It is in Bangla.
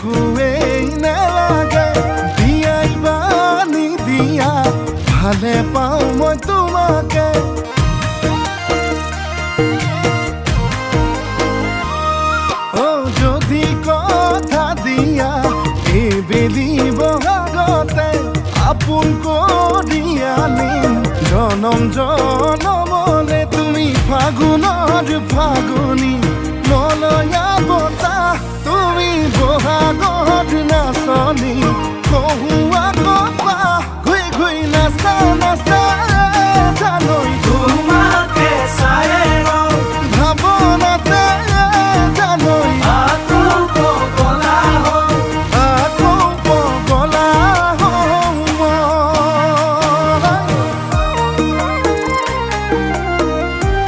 কুয়েই নেলাগে দিয়াই বানি দিয়া, ভালে পাওঁ মই তোমাকে। ও যদি কথা দিয়া এবেলি বহাগতে আপোন কৰি আনিম জনম জনমৰ